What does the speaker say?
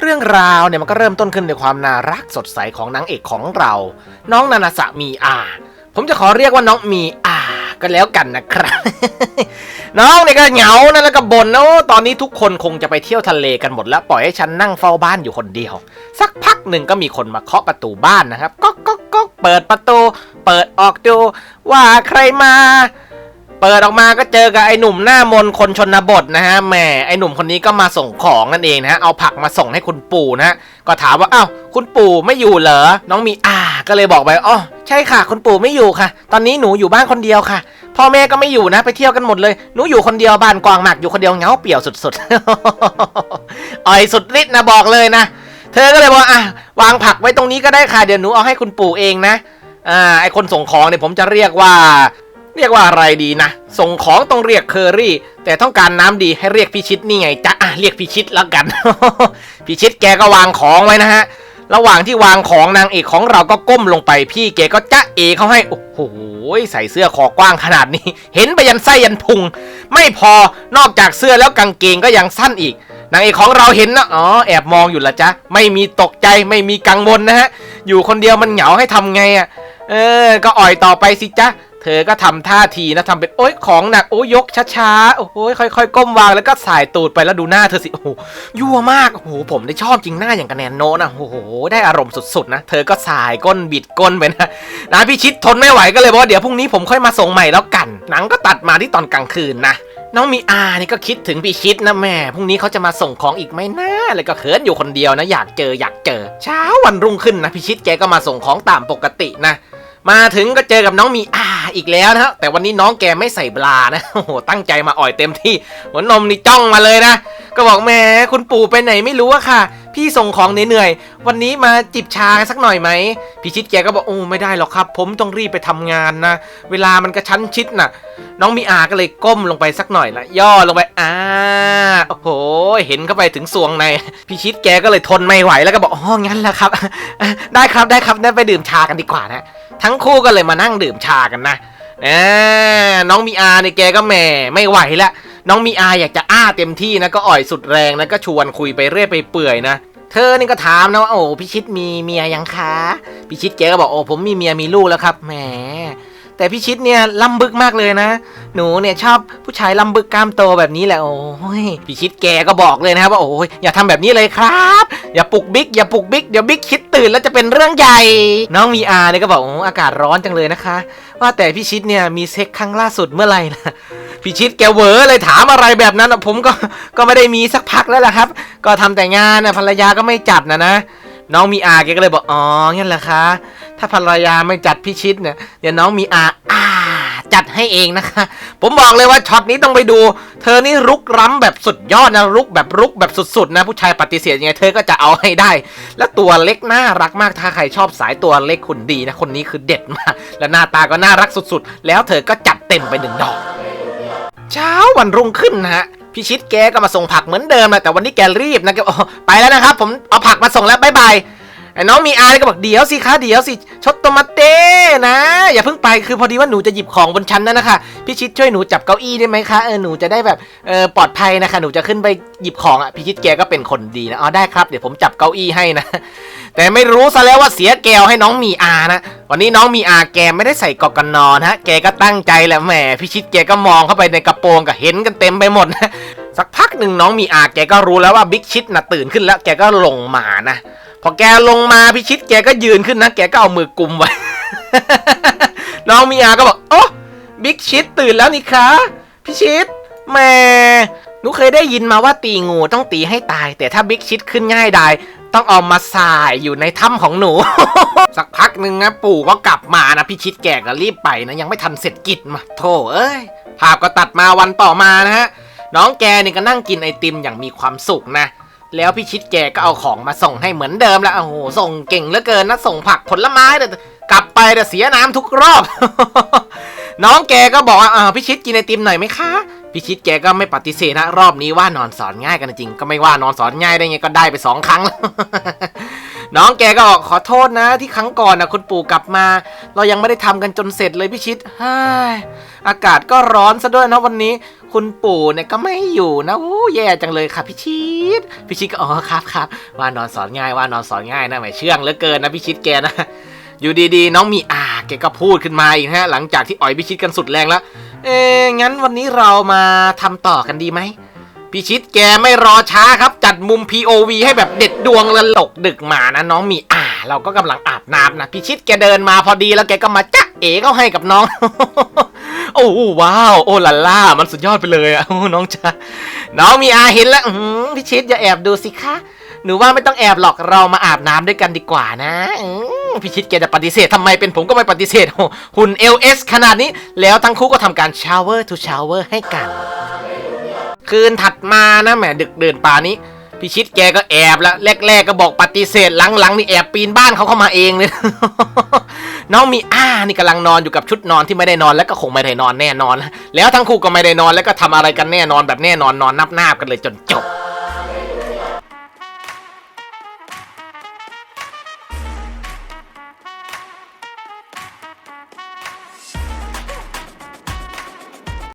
เรื่องราวเนี่ยมันก็เริ่มต้นขึ้นด้วยความน่ารักสดใสของนางเอกของเรา น้องนานาสะมีอา ผมจะขอเรียกว่าน้องมีอาก็แล้วกันนะครับ น้องเนี่ยก็เหงานะแล้วก็บ่นนะตอนนี้ทุกคนคงจะไปเที่ยวทะเลกันหมดแล้วปล่อยให้ฉันนั่งเฝ้าบ้านอยู่คนเดียว สักพักหนึ่งก็มีคนมาเคาะประตูบ้านนะครับก็ก็ก็เปิดประตู เปิดออกดูว่าใครมา เปิดออกมาก็เจอกับไอ้หนุ่มหน้ามนคนชนบทนะฮะแหมไอ้หนุ่มคนนี้ก็มาส่งของนั่นเองนะฮะเอาผักมาส่งให้คุณปู่นะฮะก็ถามว่าอ้าวคุณปู่ไม่อยู่เหรอน้องมีอ่าก็เลยบอกไปอ๋อใช่ค่ะ คุณปู่ไม่อยู่ค่ะ ตอนนี้หนูอยู่บ้านคนเดียวค่ะ พ่อแม่ก็ไม่อยู่นะ ไปเที่ยวกันหมดเลยหนูอยู่คนเดียวบ้านกวางหมากอยู่คนเดียวเงาเปี่ยวสุดๆอ่อยสุดฤทธิ์นะบอกเลยนะเธอก็เลยบอกอะวางผักไว้ตรงนี้ก็ได้ค่ะเดี๋ยวหนูเอาให้คุณปู่เองนะอ่าไอคนส่งของเนี่ยผมจะเรียกว่า เรียกว่าอะไรดีนะ ส่งของต้องเรียกเคอรี่ แต่ต้องการน้ำดีให้เรียกพิชิตนี่ไงจ๊ะอะเรียกพิชิตแล้วกัน พิชิตแกก็วางของไว้นะฮะ ระหว่างที่วางของนางเอกของเราก็ก้มลงไปพี่แกก็จ๊ะเอเขาให้ โอ้โหใส่เสื้อคอกว้างขนาดนี้ เห็นไปยันไส้ยันพุง ไม่พอนอกจากเสื้อแล้วกางเกงก็ยังสั้นอีกนางเอกของเราเห็นนะอ๋อแอบมองอยู่ละจ๊ะไม่มีตกใจไม่มีกังวลนะฮะอยู่คนเดียวมันเหงาให้ทำไงอะ่ะเออ ก็อ่อยต่อไปสิจ๊ะ เธอก็ทำท่าทีนะทำเป็นโอ๊ยของหนักโอ้ยยกช้าๆโอ้ยค่อยๆ ก้มวางแล้วก็สายตูดไปแล้วดูหน้าเธอสิโอ้โหยั่วมากโอ้โหผมได้ชอบจริงหน้าอย่างกระแนนโนนะโอ้โหได้อารมณ์สุดๆนะเธอก็สายก้นบิดก้นไปนะนะพี่ชิดทนไม่ไหวก็เลยบอกว่าเดี๋ยวพรุ่งนี้ผมค่อยมาส่งใหม่แล้วกัน หนังก็ตัดมาที่ตอนกลางคืนนะน้องมีอานี่ก็คิดถึงพี่ชิดนะแม่พรุ่งนี้เขาจะมาส่งของอีกไหมนะเลยก็เขินอยู่คนเดียวนะ อยากเจออยากเจอ เช้าวันรุ่งขึ้นนะพี่ชิดแกก็มาส่งของตามปกตินะ มาถึงก็เจอกับน้องมีอา อีกแล้วนะฮะแต่วันนี้น้องแกไม่ใส่บลานะโอ้โหตั้งใจมาอ่อยเต็มที่หัวนมนี่จ้องมาเลยนะ ก็บอกแหม่คุณปู่ไปไหนไม่รู้อะค่ะ พี่ส่งของเหนื่อยๆวันนี้มาจิบชาสักหน่อยไหมพี่ชิดแกก็บอกโอ้ไม่ได้หรอกครับ ผมต้องรีบไปทำงานนะ เวลามันกระชั้นชิดน่ะ น้องมีอาก็เลยก้มลงไปสักหน่อยละย่อลงไปอ่าโอ้โหเห็นเข้าไปถึงสวงในพี่ชิดแกก็เลยทนไม่ไหวแล้วก็บอกอ๋องั้นแหละครับ ได้ครับได้ครับได้ไปดื่มชากันดีกว่านะทั้งคู่ก็เลยมานั่งดื่มชากันนะน้องมีอาเนี่ยแกก็แหม่ไม่ไหวละ น้องมีอาอยากจะอ้าเต็มที่นะก็อ่อยสุดแรงนะก็ชวนคุยไปเรื่อยไปเปื่อยนะเธอนี่ก็ถามนะว่าโอ้พิชิตมีเมียยังคะพิชิตแกก็บอกโอ้ผมมีเมียมีลูกแล้วครับแหม แต่พี่ชิดเนี่ยลำบึกมากเลยนะ หนูเนี่ยชอบผู้ชายลำบึกกล้ามโตแบบนี้แหละโอ้ยพี่ชิดแกก็บอกเลยนะครับว่าโอ้ยอย่าทำแบบนี้เลยครับ อย่าปลุกบิ๊กอย่าปลุกบิ๊กเดี๋ยวบิ๊กคิดตื่นแล้วจะเป็นเรื่องใหญ่ น้องมีอาเนี่ยก็บอกโอ้อากาศร้อนจังเลยนะคะ ว่าแต่พี่ชิดเนี่ยมีเซ็กครั้งล่าสุดเมื่อไหร่ล่ะพี่ชิดแกเวอเลยถามอะไรแบบนั้นผมก็ก็ไม่ได้มีสักพักแล้วล่ะครับ ก็ทำแต่งานนะภรรยาก็ไม่จัดนะนะ น้องมีอาแกก็เลยบอกอ๋องั้นเหรอคะถ้าภรรยาไม่จัดพี่ชิดเนี่ยเดี๋ยวน้องมีอาอาจัดให้เองนะคะ ผมบอกเลยว่าช็อตนี้ต้องไปดู เธอนี่รุกล้ำแบบสุดยอดนะรุกแบบรุกแบบสุดๆนะผู้ชายปฏิเสธยังไงเธอก็จะเอาให้ได้ แล้วตัวเล็กน่ารักมากถ้าใครชอบสายตัวเล็กคุณดีนะคนนี้คือเด็ดมากและหน้าตาก็น่ารักสุดๆ แล้วเธอก็จัดเต็มไปหนึ่งดอก เช้าวันรุ่งขึ้นนะฮะ พี่ชิดแกก็มาส่งผักเหมือนเดิมนะแต่วันนี้แกรีบนะแกบอกไปแล้วนะครับ ผมเอาผักมาส่งแล้วบ๊ายบาย ไอ้น้องมีอาร์ก็บอกเดี๋ยวสิคะเดี๋ยวสิชดโตมาเต้นะ อย่าเพิ่งไปคือพอดีว่าหนูจะหยิบของบนชั้นนั่นนะคะพี่ชิดช่วยหนูจับเก้าอี้ได้ไหมคะเออหนูจะได้แบบเออปลอดภัยนะคะ หนูจะขึ้นไปหยิบของอะพี่ชิดแกก็เป็นคนดีนะอ๋อได้ครับเดี๋ยวผมจับเก้าอี้ให้นะ แต่ไม่รู้ซะแล้วว่าเสียแก้วให้น้องมีอานะ วันนี้น้องมีอาแกไม่ได้ใส่กอกกันนอนฮะแกก็ตั้งใจแหละแหมพิชิตแกก็มองเข้าไปในกระโปรงก็เห็นกันเต็มไปหมดนะสักพักหนึ่งน้องมีอาแกก็รู้แล้วว่าบิ๊กชิดน่ะตื่นขึ้นแล้วแกก็ลงมานะ พอแกลงมาพิชิตแกก็ยืนขึ้นนะ แกก็เอามือกุมไว้ น้องมีอาก็บอกโอ้บิ๊กชิดตื่นแล้วนี่คะพิชิตแม่หนูเคยได้ยินมาว่าตีงูต้องตีให้ตาย แต่ถ้าบิ๊กชิดขึ้นง่ายได้ต้องเอามาสายอยู่ในถ้ำของหนู สักพักหนึ่งนะปู่ก็กลับมานะพี่ชิดแกก็รีบไปนะยังไม่ทันเสร็จกิจมาโธ่เอ้ยภาพก็ตัดมาวันต่อมานะฮะน้องแกนี่ก็นั่งกินไอติมอย่างมีความสุขนะ แล้วพี่ชิดแกก็เอาของมาส่งให้เหมือนเดิมแล้วโอ้โหส่งเก่งเหลือเกินนะส่งผักผลไม้แต่กลับไปแต่เสียน้ำทุกรอบ น้องแกก็บอกว่าอ่าพี่ชิดกินไอติมหน่อยไหมคะพี่ชิดแกก็ไม่ปฏิเสธนะรอบนี้ว่านอนสอนง่ายกันจริง ก็ไม่ว่านอนสอนง่ายได้ไงก็ได้ไปสองครั้งแล้ว น้องแกก็ขอโทษนะที่ครั้งก่อนนะคุณปู่กลับมา เรายังไม่ได้ทำกันจนเสร็จเลยพี่ชิดฮ้ยอากาศก็ร้อนซะด้วยนะวันนี้ คุณปู่เนี่ยก็ไม่อยู่นะโอ้แย่จังเลยค่ะพี่ชิดพี่ชิดก็อ๋อครับครับว่านอนสอนง่ายว่านอนสอนง่ายนะไม่เชื่องเหลือเกินนะพี่ชิดแกนะอยู่ดีๆ น้องมีอาแกก็พูดขึ้นมาอีกฮะหลังจากที่อ่อยพี่ชิดกันสุดแรงแล้ว เอ๊งั้นวันนี้เรามาทำต่อกันดีไหม พี่ชิดแกไม่รอช้าครับ จัดมุม POV ให้แบบเด็ดดวงและหลกดึกมานะน้องมีอ่า เราก็กำลังอาบน้ำนะพี่ชิดแกเดินมาพอดีแล้วแกก็มาจ๊ะเอ๋เข้าให้กับน้อง โอ้ว้าวโอ้ลาล่า มันสุดยอดไปเลยอะโอ้น้องจ้าน้องมีอาเห็นแล้วพี่ชิดอย่าแอบดูสิคะหนูว่าไม่ต้องแอบหรอกเรามาอาบน้ำด้วยกันดีกว่านะพี่ชิดแกจะปฏิเสธทำไมเป็นผมก็ไม่ปฏิเสธหุ่น LS ขนาดนี้ แล้วทั้งคู่ก็ทำการ shower to shower ให้กัน คืนถัดมานะแหมดึกเดินป่านี้พิชิตแกก็แอบแล้วแรก ๆ ก็บอกปฏิเสธหลังๆนี่แอบปีนบ้านเขาเข้ามาเองเลย น้องมีอ้านี่กำลังนอนอยู่กับชุดนอนที่ไม่ได้นอนแล้วก็คงไม่ได้นอนแน่นอน แล้วทั้งคู่ก็ไม่ได้นอนแล้วก็ทำอะไรกันแน่นอนแบบแน่นอนนอนนับหน้ากันเลยจนจบ